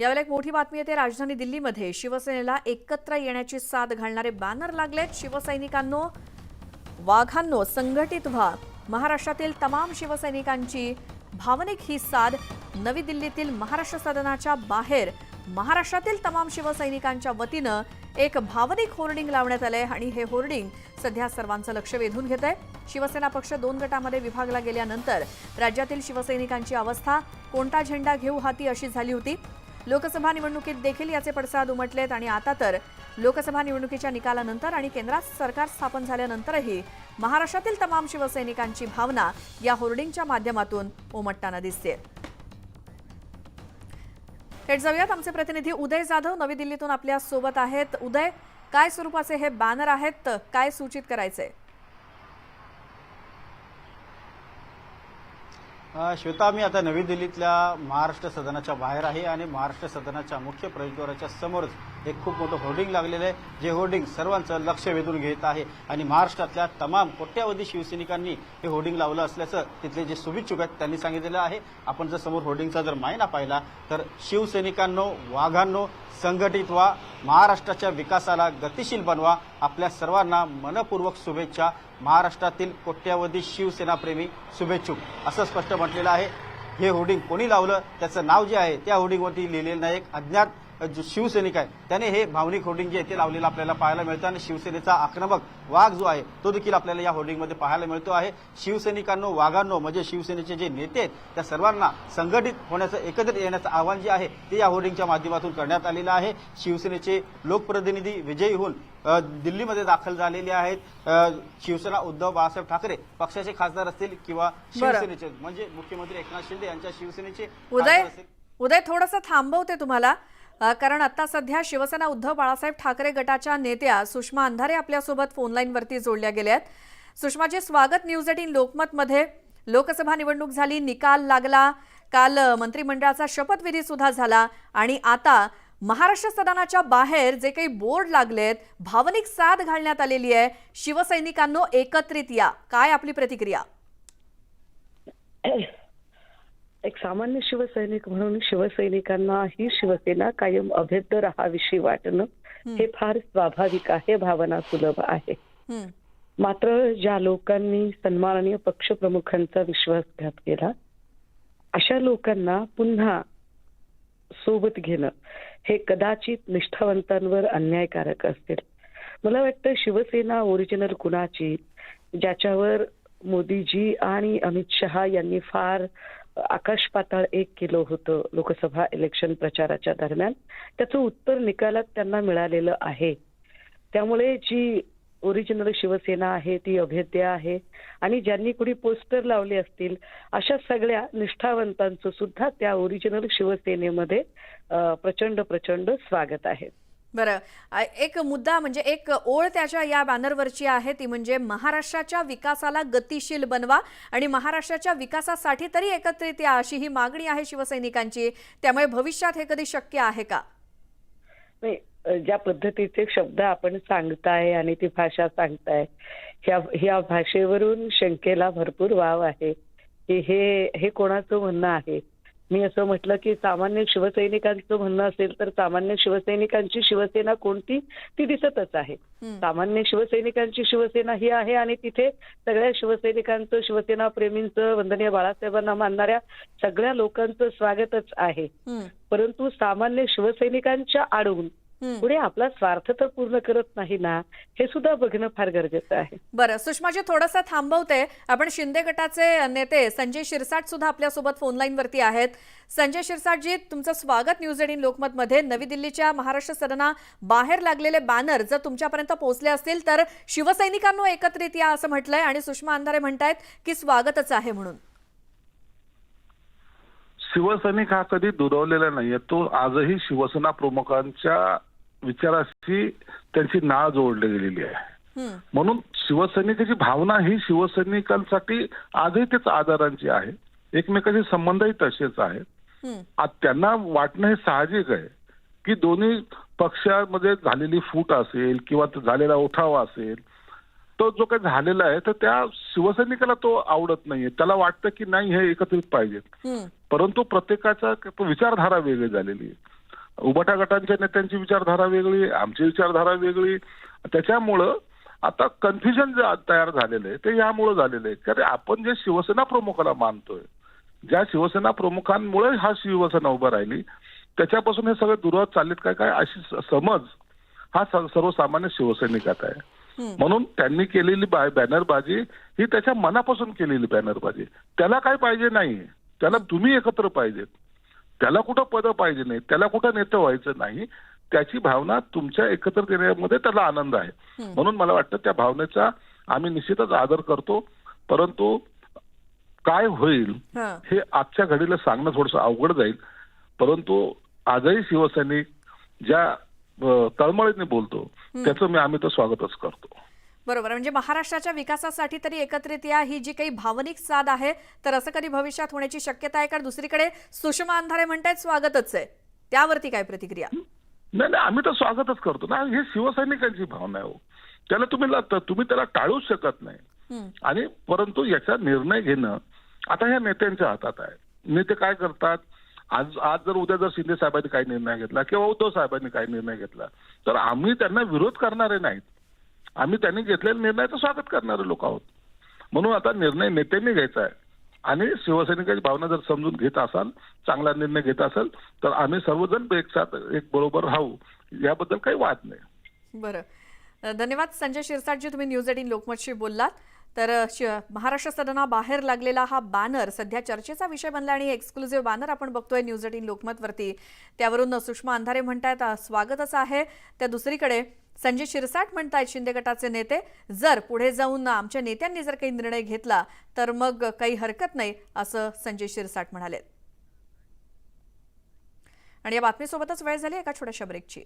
यावेळेला एक मोठी बातमी येते. राजधानी दिल्लीमध्ये शिवसेनेला एकत्र येण्याची साथ घालणारे बॅनर लागलेत. शिवसैनिकांनो वाघांनो संघटित व्हा. महाराष्ट्रातील तमाम शिवसैनिकांची भावनिक ही साध नवी दिल्लीतील महाराष्ट्र सदनाच्या बाहेर. महाराष्ट्रातील तमाम शिवसैनिकांच्या वतीनं एक भावनिक होर्डिंग लावण्यात आलंय आणि हे होर्डिंग सध्या सर्वांचं लक्ष वेधून घेत आहे शिवसेना पक्ष दोन गटामध्ये विभागला गेल्यानंतर राज्यातील शिवसैनिकांची अवस्था कोणता झेंडा घेऊ हाती अशी झाली होती. लोकसभा निवडणुकीत देखील याचे पडसाद उमटलेत आणि आता तर लोकसभा निवडणुकीच्या निकालानंतर आणि केंद्रात सरकार स्थापन झाल्यानंतरही महाराष्ट्रातील तमाम शिवसैनिकांची भावना या होर्डिंगच्या माध्यमातून उमटताना दिसते. थेट जाऊयात. आमचे प्रतिनिधी उदय जाधव नवी दिल्लीतून आपल्यासोबत आहेत. उदय काय स्वरूपाचे हे बॅनर आहेत? काय सूचित करायचंय? श्वेता मी आता नवी दिल्लीतल्या महाराष्ट्र सदनाच्या बाहेर आहे आणि महाराष्ट्र सदनाच्या मुख्य प्रवेशद्वाराच्या समोरच एक खूप मोठं होर्डिंग लागलेलं आहे जे होर्डिंग सर्वांचं लक्ष वेधून घेत आहे. आणि महाराष्ट्रातल्या तमाम कोट्यावधी शिवसैनिकांनी हे होर्डिंग लावलं असल्याचं तिथले जे शुभेच्छुक आहेत त्यांनी सांगितलेलं आहे. आपण जर समोर होर्डिंगचा जर मायना पाहिला तर शिवसैनिकांनो वाघांनो संघटित व्हा महाराष्ट्राच्या विकासाला गतिशील बनवा. आपल्या सर्वांना मनपूर्वक शुभेच्छा. महाराष्ट्रातील कोट्यावधी शिवसेनाप्रेमी शुभेच्छुक. असं स्पष्ट म्हटलेलं आहे. हे होर्डिंग कोणी लावलं? त्याचं नाव जे आहे त्या होर्डिंगवरती लिहिलेलं एक अज्ञात जो शिवसैनिक आहे त्याने हे भावनिक होर्डिंग जे आहे ते लावलेलं आपल्याला पाहायला मिळतं आणि शिवसेनेचा आक्रमक वाघ जो आहे तो देखील आपल्याला या होर्डिंगमध्ये पाहायला मिळतो आहे. शिवसैनिकांनो वाघांनो म्हणजे शिवसेनेचे जे नेते आहेत त्या सर्वांना संघटित होण्याचं एकत्रित येण्याचं आव्हान जे आहे ते या होर्डिंगच्या माध्यमातून करण्यात आलेलं आहे. शिवसेनेचे लोकप्रतिनिधी विजयी होऊन दिल्लीमध्ये दाखल झालेले आहेत. शिवसेना उद्धव बाळासाहेब ठाकरे पक्षाचे खासदार असतील किंवा शिवसेनेचे म्हणजे मुख्यमंत्री एकनाथ शिंदे यांच्या शिवसेनेचे उदय उदय थोडंसं थांबवते तुम्हाला. कारण आता सध्या शिवसेना उद्धव बाळासाहेब ठाकरे गटाच्या नेत्या सुषमा अंधारे आपल्यासोबत फोनलाईनवरती जोडल्या गेल्या आहेत. सुषमाजी स्वागत न्यूज एटीन लोकमतमध्ये. लोकसभा निवडणूक झाली निकाल लागला. काल मंत्रिमंडळाचा शपथविधी सुद्धा झाला. आणि आता महाराष्ट्र सदनाच्या बाहेर जे काही बोर्ड लागलेत भावनिक साथ घालण्यात आलेली आहे. शिवसैनिकांनो एकत्रित या. काय आपली प्रतिक्रिया एक सामान्य शिवसैनिक म्हणून शिवसैनिकांना ही शिवसेना कायम अभेद्य राहाविषयी वाटणं हे फार स्वाभाविक आहे भावना सुलभ आहे. मात्र ज्या लोकांनी सन्माननीय पक्षप्रमुखांचा विश्वासघात केला अशा लोकांना पुन्हा सोबत घेणं हे कदाचित निष्ठावंतांवर अन्यायकारक असेल. मला वाटतं शिवसेना ओरिजिनल कुणाची ज्याच्यावर मोदीजी आणि अमित शहा यांनी फार आकाश पाताळ एक केलं होतं लोकसभा इलेक्शन प्रचाराच्या दरम्यान. त्याचं उत्तर निकालात त्यांना मिळालेलं आहे. त्यामुळे जी ओरिजिनल शिवसेना आहे ती अभेद्य आहे आणि ज्यांनी कुणी पोस्टर लावले असतील अशा सगळ्या निष्ठावंतांचं सुद्धा त्या ओरिजिनल शिवसेनेमध्ये प्रचंड प्रचंड स्वागत आहे. बरं एक मुद्दा म्हणजे एक ओळ त्याच्या या बॅनरवरची आहे ती म्हणजे महाराष्ट्राच्या विकासाला गतिशील बनवा आणि महाराष्ट्राच्या विकासासाठी तरी एकत्रित या अशी ही मागणी आहे शिवसैनिकांची. त्यामुळे भविष्यात हे कधी शक्य आहे का? नाही ज्या पद्धतीचे शब्द आपण सांगताय आणि ती भाषा सांगताय ह्या ह्या भाषेवरून शंकेला भरपूर वाव आहे. की हे हे कोणाचं म्हणणं आहे? मी असं म्हटलं की सामान्य शिवसैनिकांचं म्हणणं असेल तर सामान्य शिवसैनिकांची शिवसेना कोणती ती दिसतच आहे. सामान्य शिवसैनिकांची शिवसेना ही आहे आणि तिथे सगळ्या शिवसैनिकांचं शिवसेना प्रेमींचं वंदनीय बाळासाहेबांना मानणाऱ्या सगळ्या लोकांचं स्वागतच आहे परंतु सामान्य शिवसैनिकांच्या आडून. पुढे आपला स्वार्थ तर पूर्ण करत नाही ना हे सुद्धा बघणं फार गरजेचं आहे. बरं सुषमाजी थोडंसं थांबवते. आपण शिंदे गटाचे नेते संजय शिरसाट सुद्धा आपल्यासोबत फोनलाईनवरती आहेत. संजय शिरसाटजी तुमचं स्वागत न्यूज एटीन लोकमतमध्ये. नवी दिल्लीच्या महाराष्ट्र सदना बाहेर लागलेले बॅनर जर तुमच्यापर्यंत पोहोचले असतील तर शिवसैनिकांनो एकत्रित या असं म्हटलंय आणि सुषमा अंधारे म्हणतायत की स्वागतच आहे म्हणून. शिवसैनिक हा कधी दुरावलेला नाहीये. तो आजही शिवसेना प्रमुखांच्या विचाराशी त्यांची नाळ जोडली गेलेली आहे. म्हणून शिवसैनिकाची भावना ही शिवसैनिकांसाठी आजही तेच आदरांची आहे. एकमेकाचे संबंधही तसेच आहेत. त्यांना वाटणं हे साहजिक आहे की दोन्ही पक्षामध्ये झालेली फूट असेल किंवा झालेला उठावा असेल तो जो काही झालेला आहे तर त्या शिवसैनिकाला तो आवडत नाहीये. त्याला वाटतं की नाही हे एकत्रित पाहिजेत. परंतु प्रत्येकाचा विचारधारा वेगळी झालेली आहे. उबाटा गटांच्या नेत्यांची विचारधारा वेगळी आमची विचारधारा वेगळी. त्याच्यामुळं आता कन्फ्युजन जे तयार झालेलं आहे ते यामुळं झालेलं आहे. कारण आपण जे शिवसेना प्रमुखाला मानतोय ज्या शिवसेना प्रमुखांमुळे हा शिवसेना उभं राहिली त्याच्यापासून हे सगळे दुरावत चाललेत काय काय अशी समज हा सर्वसामान्य शिवसैनिकात आहे. म्हणून त्यांनी केलेली बॅनरबाजी ही त्याच्या मनापासून केलेली बॅनरबाजी. त्याला काय पाहिजे नाही त्याला तुम्ही एकत्र पाहिजेत. त्याला कुठं पद पाहिजे नाही त्याला कुठं नेतं व्हायचं नाही त्याची भावना तुमच्या एकत्र येण्यामध्ये त्याला आनंद आहे. म्हणून मला वाटतं त्या भावनेचा आम्ही निश्चितच आदर करतो परंतु काय होईल हं. आजच्या घडीला सांगणं थोडंसं अवघड जाईल. परंतु आजही शिवसैनिक ज्या तळमळीने बोलतो त्याचं मी आम्ही तर स्वागतच करतो. बरोबर. म्हणजे महाराष्ट्राच्या विकासासाठी तरी एकत्रित या ही जी काही भावनिक साध आहे तर असं कधी भविष्यात होण्याची शक्यता आहे? कारण दुसरीकडे सुषमा अंधारे म्हणतायत स्वागतच आहे. त्यावरती काय प्रतिक्रिया? नाही नाही आम्ही तर स्वागतच करतो ना. हे शिवसैनिकांची भावना आहे हो. त्याला तुम्ही तुम्ही त्याला टाळूच शकत नाही. आणि परंतु याचा निर्णय घेणं आता ह्या नेत्यांच्या हातात आहे. नेते काय करतात? आज आज जर उद्या जर शिंदे साहेबांनी काही निर्णय घेतला किंवा उद्धव साहेबांनी काही निर्णय घेतला तर आम्ही त्यांना विरोध करणारे नाहीत. आम्ही त्यांनी घेतलेल्या निर्णयाचं स्वागत करणारे लोक आहोत. म्हणून आता निर्णय नेत्यांनी घ्यायचा आहे. आणि शिवसैनिकाची भावना जर समजून घेत असाल चांगला निर्णय घेत असाल तर आम्ही सर्वजण एक साथ एक बरोबर राहू याबद्दल काही वाद नाही. बरं. धन्यवाद संजय शिरसाटजी तुम्ही न्यूज एटीन लोकमतशी बोललात. तर श- महाराष्ट्र सदनाबाहेर लागलेला हा बॅनर सध्या चर्चेचा विषय बनला आणि एक्सक्लुझिव्ह बॅनर आपण बघतोय न्यूज एटीन लोकमतवरती. त्यावरून सुषमा अंधारे म्हणतायत स्वागतच आहे. त्या दुसरीकडे संजय शिरसाट म्हणतायत शिंदे गटाचे नेते जर पुढे जाऊन आमच्या नेत्यांनी जर काही निर्णय घेतला तर मग काही हरकत नाही असं संजय शिरसाट म्हणाले. आणि या बातमीसोबतच वेळ झाली एका छोट्याशा ब्रेकची